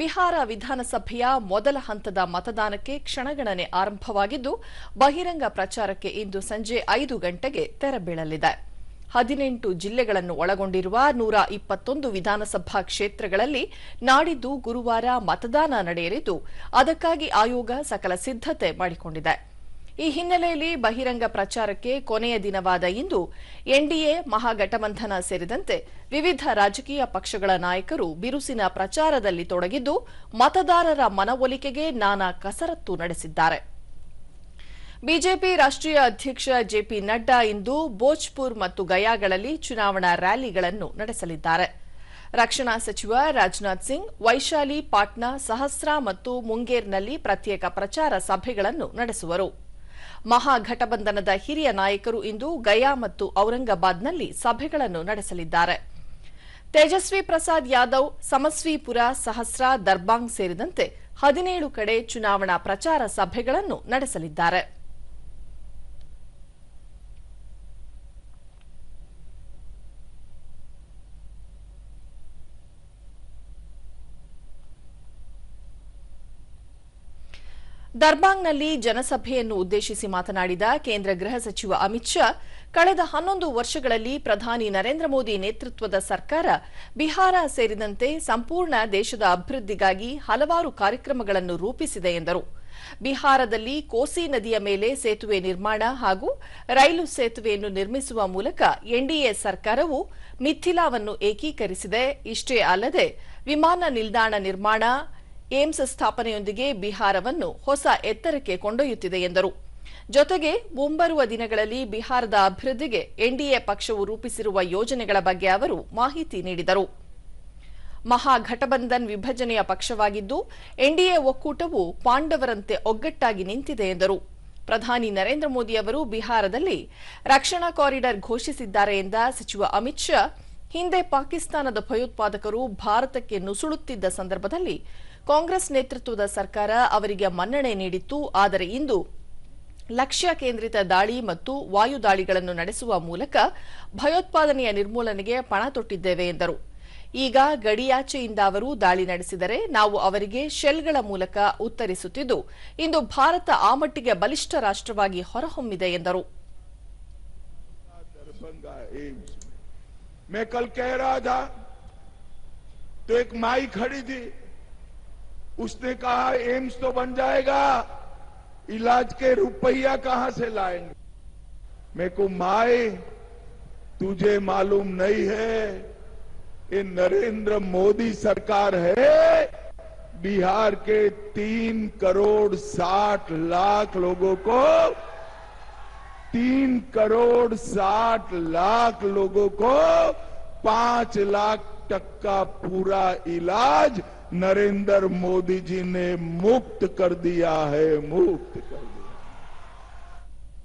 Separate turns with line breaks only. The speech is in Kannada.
ಬಿಹಾರ ವಿಧಾನಸಭೆಯ ಮೊದಲ ಹಂತದ ಮತದಾನಕ್ಕೆ ಕ್ಷಣಗಣನೆ ಆರಂಭವಾಗಿದ್ದು, ಬಹಿರಂಗ ಪ್ರಚಾರಕ್ಕೆ ಇಂದು ಸಂಜೆ ಐದು ಗಂಟೆಗೆ ತೆರಬೀಳಲಿದೆ ಹದಿನೆಂಟು ಜಿಲ್ಲೆಗಳನ್ನು ಒಳಗೊಂಡಿರುವ ನೂರ ಇಪ್ಪತ್ತೊಂದು ವಿಧಾನಸಭಾ ಕ್ಷೇತ್ರಗಳಲ್ಲಿ ನಾಡಿದ್ದು ಗುರುವಾರ ಮತದಾನ ನಡೆಯಲಿದ್ದು, ಅದಕ್ಕಾಗಿ ಆಯೋಗ ಸಕಲ ಸಿದ್ದತೆ ಮಾಡಿಕೊಂಡಿದೆ. ಈ ಹಿನ್ನೆಲೆಯಲ್ಲಿ ಬಹಿರಂಗ ಪ್ರಚಾರಕ್ಕೆ ಕೊನೆಯ ದಿನವಾದ ಇಂದು ಎನ್ಡಿಎ ಮಹಾಗಠಬಂಧನ ಸೇರಿದಂತೆ ವಿವಿಧ ರಾಜಕೀಯ ಪಕ್ಷಗಳ ನಾಯಕರು ಬಿರುಸಿನ ಪ್ರಚಾರದಲ್ಲಿ ತೊಡಗಿದ್ದು ಮತದಾರರ ಮನವೊಲಿಕೆಗೆ ನಾನಾ ಕಸರತ್ತು ನಡೆಸಿದ್ದಾರೆ. ಬಿಜೆಪಿ ರಾಷ್ಟ್ರೀಯ ಅಧ್ಯಕ್ಷ ಜೆಪಿ ನಡ್ಡಾ ಇಂದು ಭೋಜ್ಪುರ್ ಮತ್ತು ಗಯಾಗಳಲ್ಲಿ ಚುನಾವಣಾ ರ್ಯಾಲಿಗಳನ್ನು ನಡೆಸಲಿದ್ದಾರೆ. ರಕ್ಷಣಾ ಸಚಿವ ರಾಜನಾಥ್ ಸಿಂಗ್, ವೈಶಾಲಿ, ಪಾಟ್ನಾ, ಸಹಸ್ರಾ ಮತ್ತು ಮುಂಗೇರ್ನಲ್ಲಿ ಪ್ರತ್ಯೇಕ ಪ್ರಚಾರ ಸಭೆಗಳನ್ನು ನಡೆಸುವರು. ಮಹಾಘಟಬಂಧನದ ಹಿರಿಯ ನಾಯಕರು ಇಂದು ಗಯಾ ಮತ್ತು ಔರಂಗಾಬಾದ್ನಲ್ಲಿ ಸಭೆಗಳನ್ನು ನಡೆಸಲಿದ್ದಾರೆ. ತೇಜಸ್ವಿ ಪ್ರಸಾದ್ ಯಾದವ್, ಸಮಸ್ವಿಪುರ, ಸಹಸ್ರಾ ದರ್ಬಾಂಗ್ ಸೇರಿದಂತೆ ಹದಿನೇಳು ಕಡೆ ಚುನಾವಣಾ ಪ್ರಚಾರ ಸಭೆಗಳನ್ನು ನಡೆಸಲಿದ್ದಾರೆ. ದರ್ಬಾಂಗ್ನಲ್ಲಿ ಜನಸಭೆಯನ್ನು ಉದ್ದೇಶಿಸಿ ಮಾತನಾಡಿದ ಕೇಂದ್ರ ಗೃಹ ಸಚಿವ ಅಮಿತ್ ಶಾ, ಕಳೆದ ಹನ್ನೊಂದು ವರ್ಷಗಳಲ್ಲಿ ಪ್ರಧಾನಿ ನರೇಂದ್ರ ಮೋದಿ ನೇತೃತ್ವದ ಸರ್ಕಾರ ಬಿಹಾರ ಸೇರಿದಂತೆ ಸಂಪೂರ್ಣ ದೇಶದ ಅಭಿವೃದ್ಧಿಗಾಗಿ ಹಲವಾರು ಕಾರ್ಯಕ್ರಮಗಳನ್ನು ರೂಪಿಸಿದೆ ಎಂದರು. ಬಿಹಾರದಲ್ಲಿ ಕೋಸಿ ನದಿಯ ಮೇಲೆ ಸೇತುವೆ ನಿರ್ಮಾಣ ಹಾಗೂ ರೈಲು ಸೇತುವೆಯನ್ನು ನಿರ್ಮಿಸುವ ಮೂಲಕ ಎನ್ಡಿಎ ಸರ್ಕಾರವು ಮಿಥಿಲಾವನ್ನು ಏಕೀಕರಿಸಿದೆ. ಇಷ್ಟೇ ಅಲ್ಲದೆ ವಿಮಾನ ನಿಲ್ದಾಣ ನಿರ್ಮಾಣ ಏಮ್ಸ್ ಸ್ಥಾಪನೆಯೊಂದಿಗೆ ಬಿಹಾರವನ್ನು ಹೊಸ ಎತ್ತರಕ್ಕೆ ಕೊಂಡೊಯ್ಯುತ್ತಿದೆ ಎಂದರು. ಜೊತೆಗೆ ಮುಂಬರುವ ದಿನಗಳಲ್ಲಿ ಬಿಹಾರದ ಅಭಿವೃದ್ಧಿಗೆ ಎನ್ಡಿಎ ಪಕ್ಷವು ರೂಪಿಸಿರುವ ಯೋಜನೆಗಳ ಬಗ್ಗೆ ಅವರು ಮಾಹಿತಿ ನೀಡಿದರು. ಮಹಾಘಟಬಂಧನ್ ವಿಭಜನೆಯ ಪಕ್ಷವಾಗಿದ್ದು, ಎನ್ಡಿಎ ಒಕ್ಕೂಟವು ಪಾಂಡವರಂತೆ ಒಗ್ಗಟ್ಟಾಗಿ ನಿಂತಿದೆ ಎಂದರು. ಪ್ರಧಾನಿ ನರೇಂದ್ರ ಮೋದಿ ಅವರು ಬಿಹಾರದಲ್ಲಿ ರಕ್ಷಣಾ ಕಾರಿಡಾರ್ ಘೋಷಿಸಿದ್ದಾರೆ ಎಂದ ಸಚಿವ ಅಮಿತ್ ಶಾ, ಹಿಂದೆ ಪಾಕಿಸ್ತಾನದ ಭಯೋತ್ಪಾದಕರು ಭಾರತಕ್ಕೆ ನುಸುಳುತ್ತಿದ್ದ ಸಂದರ್ಭದಲ್ಲಿ ಕಾಂಗ್ರೆಸ್ ನೇತೃತ್ವದ ಸರ್ಕಾರ ಅವರಿಗೆ ಮನ್ನಣೆ ನೀಡಿತ್ತು ಆದರೆ ಇಂದು ಲಕ್ಷ್ಯ ಕೇಂದ್ರಿತ ದಾಳಿ ಮತ್ತು ವಾಯು ದಾಳಿಗಳನ್ನು ನಡೆಸುವ ಮೂಲಕ ಭಯೋತ್ಪಾದನೆಯ ನಿರ್ಮೂಲನೆಗೆ ಪಣ ತೊಟ್ಟಿದ್ದೇವೆ ಎಂದರು ಈಗ ಗಡಿಯಾಚೆಯಿಂದ ಅವರು ದಾಳಿ ನಡೆಸಿದರೆ ನಾವು ಅವರಿಗೆ ಶೆಲ್ಗಳ ಮೂಲಕ ಉತ್ತರಿಸುತ್ತಿದ್ದು ಇಂದು ಭಾರತ ಆ ಮಟ್ಟಿಗೆ ಬಲಿಷ್ಠ ರಾಷ್ಟ್ರವಾಗಿ ಹೊರಹೊಮ್ಮಿದೆ ಎಂದರು
दरभंगा एम्स मैं कल कह रहा था तो एक माई खड़ी थी उसने कहा, एम्स तो बन जाएगा। इलाज के रुपया कहाँ से लाएँगे? मैं को माए, तुझे मालूम नहीं है। ये नरेंद्र मोदी सरकार है। बिहार के तीन करोड़ साठ लाख लोगों को, तीन करोड़ साठ लाख लोगों को पाँच लाख तक का पूरा इलाज नरेंद्र मोदी जी ने मुक्त कर दिया है मुक्त।